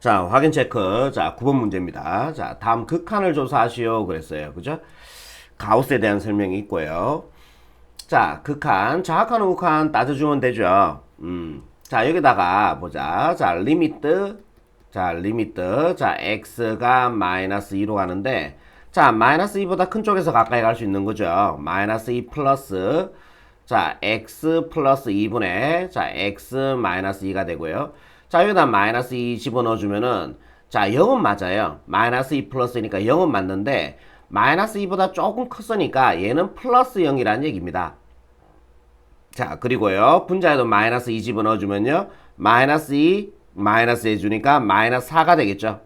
자, 확인 체크. 자, 9번 문제입니다. 자, 다음 극한을 조사하시오. 그랬어요. 그죠? 가우스에 대한 설명이 있고요. 자, 극한. 좌극한, 우극한 따져주면 되죠. 음. 자, 여기다가 보자. 자, 리미트. 자, 리미트. 자, x가 마이너스 2로 가는데, 자, 마이너스 2보다 큰 쪽에서 가까이 갈 수 있는 거죠. 마이너스 2 플러스, 자, x 플러스 2분의, 자, x 마이너스 2가 되고요. 자, 여기다 마이너스 2 집어넣어주면은, 자, 0은 맞아요. 마이너스 2 플러스니까 0은 맞는데, 마이너스 2보다 조금 컸으니까 얘는 플러스 0이라는 얘기입니다. 자, 그리고요. 분자에도 마이너스 2 집어넣어주면요. 마이너스 2, 마이너스 해주니까 마이너스 4가 되겠죠.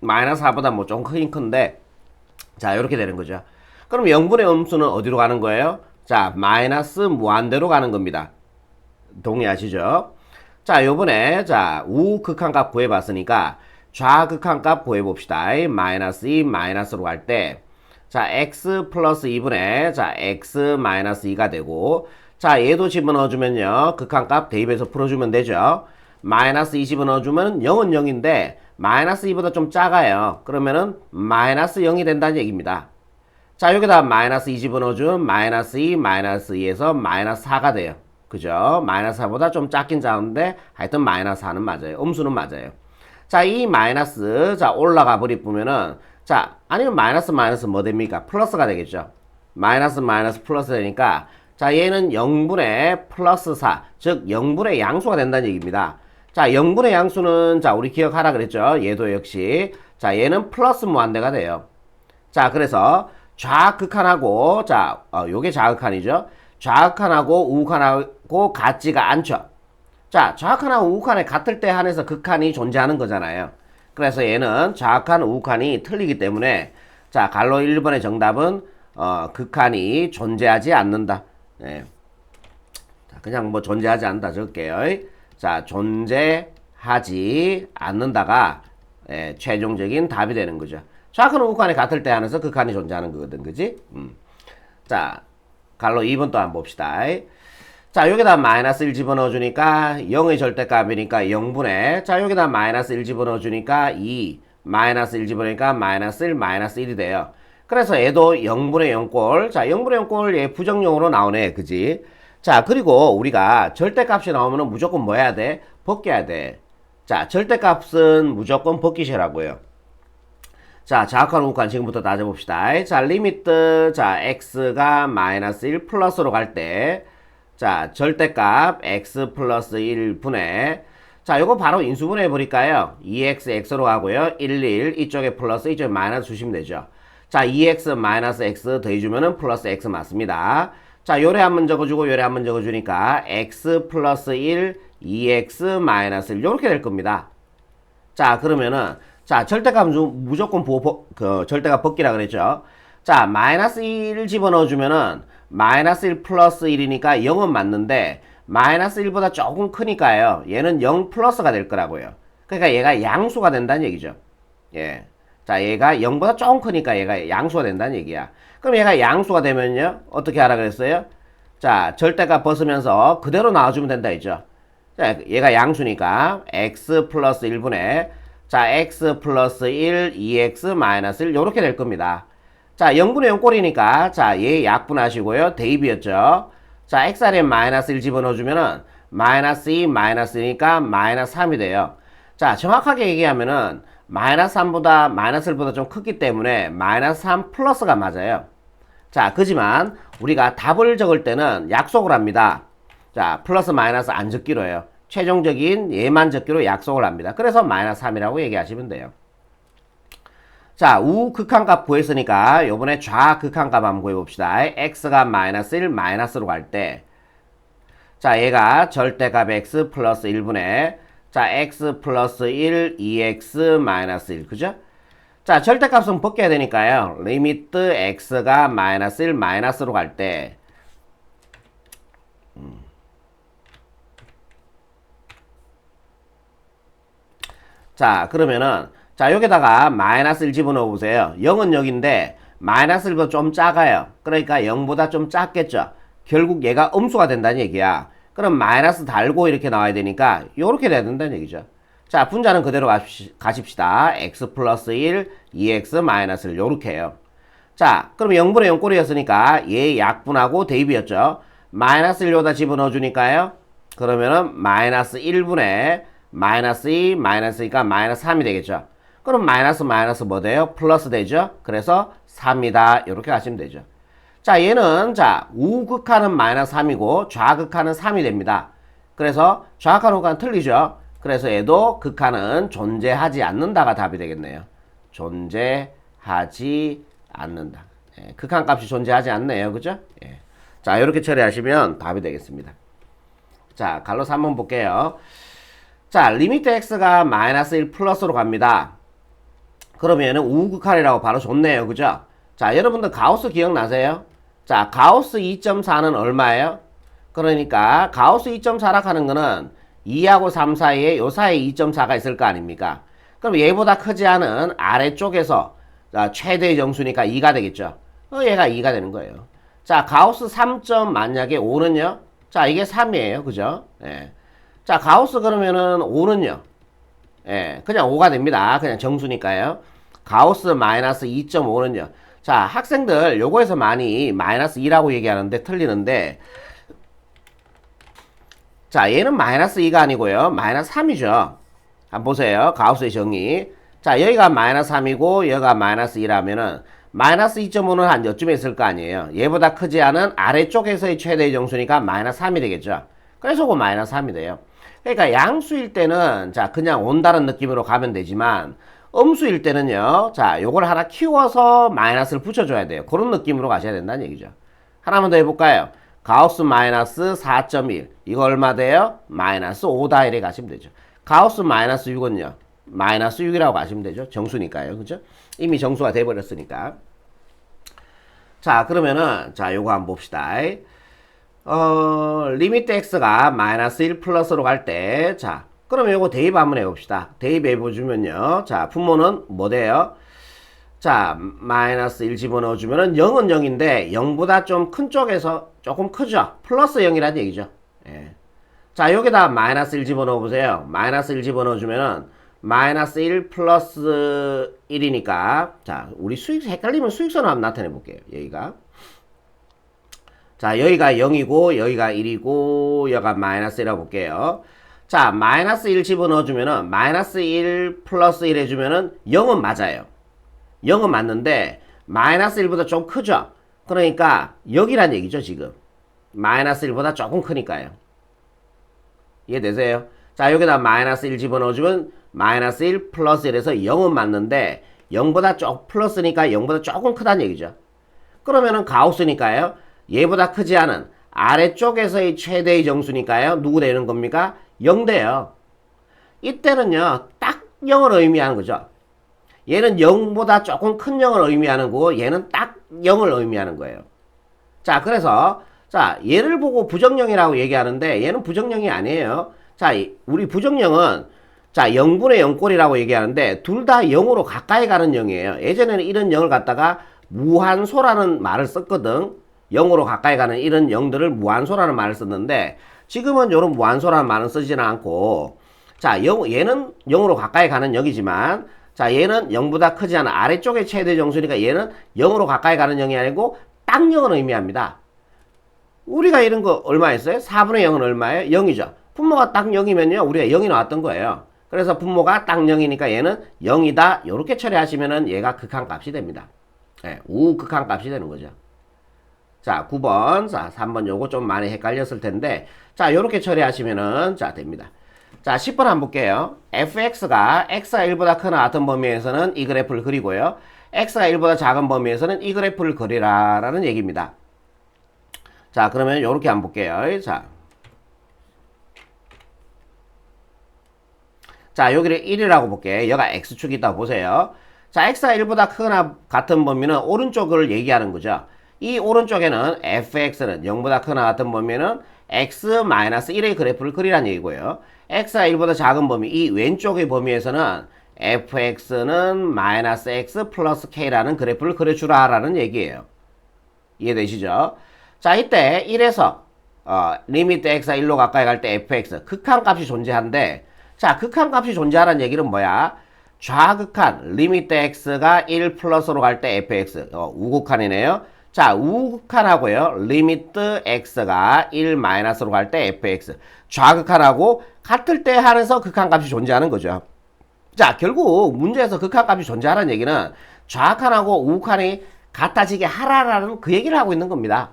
마이너스 4보다 뭐 좀 크긴 큰데, 자, 이렇게 되는 거죠. 그럼 0분의 음수는 어디로 가는 거예요? 자, 마이너스 무한대로 가는 겁니다. 동의하시죠? 자, 요번에, 자, 우극한 값 구해봤으니까, 좌극한 값 구해봅시다. 마이너스 2, 마이너스로 갈 때, 자, x 플러스 2분의, 자, x 마이너스 2가 되고, 자, 얘도 집어넣어주면요. 극한 값 대입해서 풀어주면 되죠. 마이너스 2 집어넣어주면 0은 0인데, 마이너스 2보다 좀 작아요. 그러면은, 마이너스 0이 된다는 얘기입니다. 자, 여기다 마이너스 2 집어넣어주면, 마이너스 2, 마이너스 2에서 마이너스 4가 돼요. 그죠? 마이너스 4보다 좀 작긴 작은데 하여튼 마이너스 4는 맞아요. 음수는 맞아요. 자, 이 마이너스 자 올라가 버리 보면은 자 아니면 마이너스 마이너스 뭐 됩니까? 플러스가 되겠죠. 마이너스 마이너스 플러스 되니까 자 얘는 0분의 플러스 4, 즉 0분의 양수가 된다는 얘기입니다. 자 0분의 양수는 자 우리 기억하라 그랬죠. 얘도 역시 자 얘는 플러스 무한대가 돼요. 자 그래서 좌극한하고 자 어, 요게 좌극한이죠. 좌극한하고 우극한하고 같지가 않죠. 자, 좌극한하고 우극한에 같을 때 한해서 극한이 존재하는 거잖아요. 그래서 얘는 좌극한, 우극한이 틀리기 때문에 자, 갈로 1번의 정답은 어, 극한이 존재하지 않는다. 예. 자, 그냥 뭐 존재하지 않는다 적을게요. 자, 존재하지 않는다가 예, 최종적인 답이 되는 거죠. 좌극한, 우극한이 같을 때 한해서 극한이 존재하는 거거든, 그지? 음. 자, 갈로 2번 또 한번 봅시다. 자, 여기다 마이너스 1 집어넣어 주니까 0의 절대값이니까 0분의 자, 여기다 마이너스 1 집어넣어 주니까 2 마이너스 1 집어넣으니까 마이너스 1 마이너스 1이 돼요. 그래서 얘도 0분의 0꼴 자, 0분의 0꼴 얘 부정용으로 나오네. 그지? 자, 그리고 우리가 절대값이 나오면 무조건 뭐 해야 돼? 벗겨야 돼. 자, 절대값은 무조건 벗기시라고요. 자, 좌극한 우극한 지금부터 따져봅시다. 자, 리미트, 자, x가 마이너스 1 플러스로 갈 때, 자, 절대값 x 플러스 1분의, 자, 요거 바로 인수분해 해버릴까요? 2x, x로 가고요. 1, 1, 이쪽에 플러스, 이쪽에 마이너스 주시면 되죠. 자, 2x 마이너스 x 더해주면은 플러스 x 맞습니다. 자, 요래 한번 적어주고 요래 한번 적어주니까 x 플러스 1, 2x 마이너스 1, 요렇게 될 겁니다. 자, 그러면은, 자, 절대값 무조건 보, 보, 그, 절대값 벗기라 그랬죠. 자, 마이너스 1 집어넣어주면은, 마이너스 1 플러스 1이니까 0은 맞는데, 마이너스 1보다 조금 크니까요. 얘는 0 플러스가 될 거라고요. 그러니까 얘가 양수가 된다는 얘기죠. 예. 자, 얘가 0보다 조금 크니까 얘가 양수가 된다는 얘기야. 그럼 얘가 양수가 되면요. 어떻게 하라 그랬어요? 자, 절대값 벗으면서 그대로 나와주면 된다 했죠. 자, 얘가 양수니까, x 플러스 1분의, 자, x 플러스 1, 2x 마이너스 1 요렇게 될 겁니다. 자, 0분의 0꼴이니까 자, 얘 약분하시고요. 대입이었죠. 자, xr에 마이너스 1 집어넣어주면은 마이너스 2 마이너스니까 마이너스 3이 돼요. 자, 정확하게 얘기하면은 마이너스 3보다 마이너스 1보다 좀 크기 때문에 마이너스 3 플러스가 맞아요. 자, 그지만 우리가 답을 적을 때는 약속을 합니다. 자, 플러스 마이너스 안 적기로 해요. 최종적인 얘만 적기로 약속을 합니다. 그래서 마이너스 3이라고 얘기하시면 돼요. 자, 우극한값 구했으니까 요번에 좌극한값 한번 구해봅시다. x가 마이너스 1 마이너스로 갈 때, 자, 얘가 절대값 x 플러스 1분의 자, x 플러스 1, 2x 마이너스 1, 그죠? 자, 절대값은 벗겨야 되니까요. 리미트 x가 마이너스 1 마이너스로 갈 때, 자, 그러면은, 자, 여기다가 마이너스 1 집어넣어 보세요. 0은 0인데, 마이너스 1보다 좀 작아요. 그러니까 0보다 좀 작겠죠. 결국 얘가 음수가 된다는 얘기야. 그럼 마이너스 달고 이렇게 나와야 되니까, 요렇게 돼야 된다는 얘기죠. 자, 분자는 그대로 가십시- 가십시다. x 플러스 1, 2x 마이너스 1 요렇게 해요. 자, 그럼 0분의 0 꼴이었으니까 얘 약분하고 대입이었죠. 마이너스 1 여기다 집어넣어 주니까요. 그러면은 마이너스 1분의 마이너스 2, 마이너스 2가 마이너스 3이 되겠죠. 그럼 마이너스 마이너스 뭐 돼요? 플러스 되죠. 그래서 3이다. 이렇게 가시면 되죠. 자, 얘는 자 우극하는 마이너스 3이고 좌극하는 3이 됩니다. 그래서 좌극하는 우극하는 틀리죠. 그래서 얘도 극하는 존재하지 않는다가 답이 되겠네요. 존재하지 않는다. 예, 극한 값이 존재하지 않네요. 그죠? 예. 자, 이렇게 처리하시면 답이 되겠습니다. 자, 갈로 3번 볼게요. 자, 리미트 x가 마이너스 1 플러스로 갑니다. 그러면은 우극할이라고 바로 줬네요. 그죠? 자, 여러분들 가우스 기억나세요? 자, 가우스 2.4는 얼마예요? 그러니까 가우스 2.4라 하는 거는 2하고 3 사이에 요 사이에 2.4가 있을 거 아닙니까? 그럼 얘보다 크지 않은 아래쪽에서 자, 최대의 정수니까 2가 되겠죠. 어, 얘가 2가 되는 거예요. 자, 가우스 3점 만약에 5는요? 자, 이게 3이에요. 그죠? 예. 자, 가우스 그러면은 5는요? 예, 그냥 5가 됩니다. 그냥 정수니까요. 가우스 마이너스 2.5는요. 자, 학생들 요거에서 많이 마이너스 2라고 얘기하는데 틀리는데 자, 얘는 마이너스 2가 아니고요. 마이너스 3이죠. 한번 보세요. 가우스의 정의. 자, 여기가 마이너스 3이고 여기가 마이너스 2라면은 마이너스 2.5는 한 여쯤에 있을 거 아니에요. 얘보다 크지 않은 아래쪽에서의 최대의 정수니까 마이너스 3이 되겠죠. 그래서 그 마이너스 3이 돼요. 그러니까 양수일 때는 자 그냥 온다는 느낌으로 가면 되지만 음수일 때는요. 자 요걸 하나 키워서 마이너스를 붙여줘야 돼요. 그런 느낌으로 가셔야 된다는 얘기죠. 하나만 더 해볼까요? 가우스 마이너스 4.1 이거 얼마 돼요? 마이너스 5다 이래 가시면 되죠. 가우스 마이너스 6은요. 마이너스 6이라고 가시면 되죠. 정수니까요. 그죠? 이미 정수가 돼버렸으니까. 자 그러면은 자 요거 한번 봅시다. 어, 리미트 x가 마이너스 1 플러스로 갈 때, 자, 그러면 요거 대입 한번 해봅시다. 대입해보주면요. 자, 분모는 뭐 돼요? 자, 마이너스 1 집어넣어주면은 0은 0인데, 0보다 좀 큰 쪽에서 조금 크죠? 플러스 0이라는 얘기죠. 예. 자, 여기다 마이너스 1 집어넣어보세요. 마이너스 1 집어넣어주면은, 마이너스 1 플러스 1이니까, 자, 우리 수익, 헷갈리면 수익선을 한번 나타내볼게요. 여기가. 자, 여기가 0이고, 여기가 1이고, 여기가 마이너스 1이라고 볼게요. 자, 마이너스 1 집어넣어주면은, 마이너스 1 플러스 1 해주면은, 0은 맞아요. 0은 맞는데, 마이너스 1보다 좀 크죠? 그러니까, 여기란 얘기죠, 지금. 마이너스 1보다 조금 크니까요. 이해되세요? 자, 여기다 마이너스 1 집어넣어주면, 마이너스 1 플러스 1에서 0은 맞는데, 0보다 조 플러스니까 0보다 조금 크다는 얘기죠. 그러면은 가우스니까요. 얘보다 크지 않은 아래쪽에서의 최대의 정수니까요. 누구 되는 겁니까? 0 돼요. 이때는요. 딱 0을 의미하는 거죠. 얘는 0보다 조금 큰 0을 의미하는 거고 얘는 딱 0을 의미하는 거예요. 자, 그래서 자, 얘를 보고 부정령이라고 얘기하는데 얘는 부정령이 아니에요. 자, 우리 부정령은 자, 0분의 0꼴이라고 얘기하는데 둘 다 0으로 가까이 가는 0이에요. 예전에는 이런 0을 갖다가 무한소라는 말을 썼거든. 0으로 가까이 가는 이런 0들을 무한소라는 말을 썼는데 지금은 이런 무한소라는 말은 쓰지는 않고 자 0, 얘는 0으로 가까이 가는 0이지만 자 얘는 0보다 크지 않은 아래쪽의 최대 정수니까 얘는 0으로 가까이 가는 0이 아니고 딱 0을 의미합니다. 우리가 이런 거 얼마였어요? 4분의 0은 얼마예요? 0이죠. 분모가 딱 0이면요 우리가 0이 나왔던 거예요. 그래서 분모가 딱 0이니까 얘는 0이다 이렇게 처리하시면은 얘가 극한값이 됩니다. 네, 우극한값이 되는 거죠. 자, 9번. 자, 3번 요거 좀 많이 헷갈렸을 텐데. 자, 요렇게 처리하시면은, 자, 됩니다. 자, 10번 한번 볼게요. fx가 x가 1보다 크나 같은 범위에서는 이 그래프를 그리고요. x가 1보다 작은 범위에서는 이 그래프를 그리라. 라는 얘기입니다. 자, 그러면 요렇게 한번 볼게요. 자. 자, 여기를 1이라고 볼게요. 여기가 x축이 있다고 보세요. 자, x가 1보다 크거나 같은 범위는 오른쪽을 얘기하는 거죠. 이 오른쪽에는 fx는 0보다 크거나 같은 범위는 x-1의 그래프를 그리라는 얘기고요. x가 1보다 작은 범위, 이 왼쪽의 범위에서는 fx는 마이너스 x 플러스 k라는 그래프를 그려주라 라는 얘기예요. 이해되시죠? 자, 이때 1에서 어, 리미트 x가 1로 가까이 갈 때 fx 극한 값이 존재한데 자, 극한값이 존재하는 얘기는 뭐야? 좌극한 리미트 x가 1 플러스로 갈 때 fx 어, 우극한이네요. 자, 우극한하고요. 리미트 x가 1 마이너스로 갈 때 fx 좌극한하고 같을 때 한해서 극한 값이 존재하는 거죠. 자, 결국 문제에서 극한 값이 존재하는 얘기는 좌극한하고 우극한이 같아지게 하라라는 그 얘기를 하고 있는 겁니다.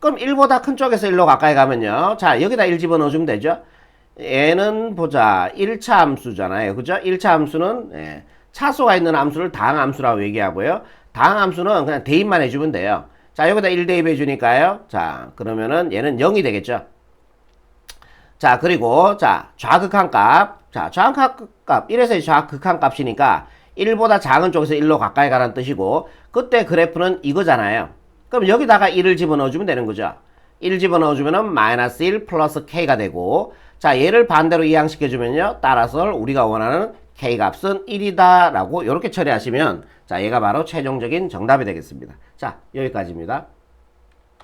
그럼 1보다 큰 쪽에서 1로 가까이 가면요. 자, 여기다 1 집어넣어주면 되죠. 얘는 보자. 1차 함수잖아요. 그죠? 1차 함수는 예, 차수가 있는 함수를 당 함수라고 얘기하고요. 당함수는 그냥 대입만 해주면 돼요. 자, 여기다 1 대입 해 주니까요. 자, 그러면은 얘는 0이 되겠죠. 자, 그리고 자, 좌극한 값. 자, 좌극한 값. 1에서 좌극한 값이니까 1보다 작은 쪽에서 1로 가까이 가라는 뜻이고 그때 그래프는 이거잖아요. 그럼 여기다가 1을 집어넣어주면 되는 거죠. 1 집어넣어주면은 마이너스 1 플러스 k가 되고 자 얘를 반대로 이항시켜주면요. 따라서 우리가 원하는 k 값은 1이다 라고 이렇게 처리하시면 자 얘가 바로 최종적인 정답이 되겠습니다. 자 여기까지입니다.